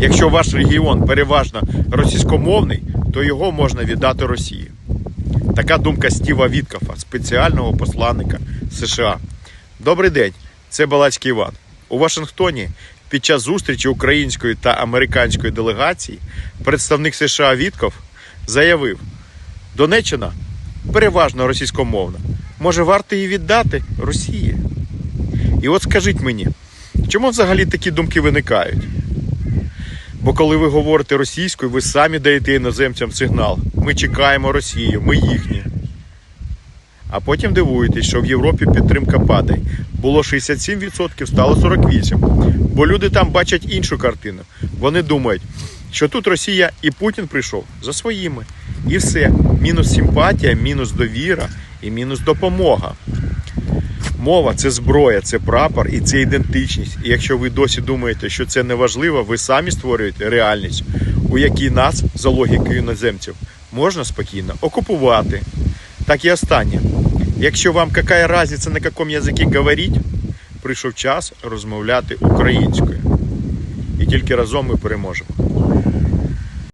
Якщо ваш регіон переважно російськомовний, то його можна віддати Росії. Така думка Стіва Віткафа, спеціального посланника США. Добрий день, це Балацький Іван. У Вашингтоні під час зустрічі української та американської делегації представник США Вітков заявив: Донеччина переважно російськомовна. Може, варто її віддати Росії? І от скажіть мені, чому взагалі такі думки виникають? Бо коли ви говорите російською, ви самі даєте іноземцям сигнал. Ми чекаємо Росію, ми їхні. А потім дивуєтесь, що в Європі підтримка падає. Було 67%, стало 48%. Бо люди там бачать іншу картину. Вони думають, що тут Росія і Путін прийшов за своїми. І все. Мінус симпатія, мінус довіра і мінус допомога. Мова це зброя, це прапор і це ідентичність. І якщо ви досі думаєте, що це не важливо, ви самі створюєте реальність, у якій нас, за логікою іноземців, можна спокійно окупувати. Так і останнє. Якщо вам яка різниця на якому язикі говорить, прийшов час розмовляти українською. І тільки разом ми переможемо.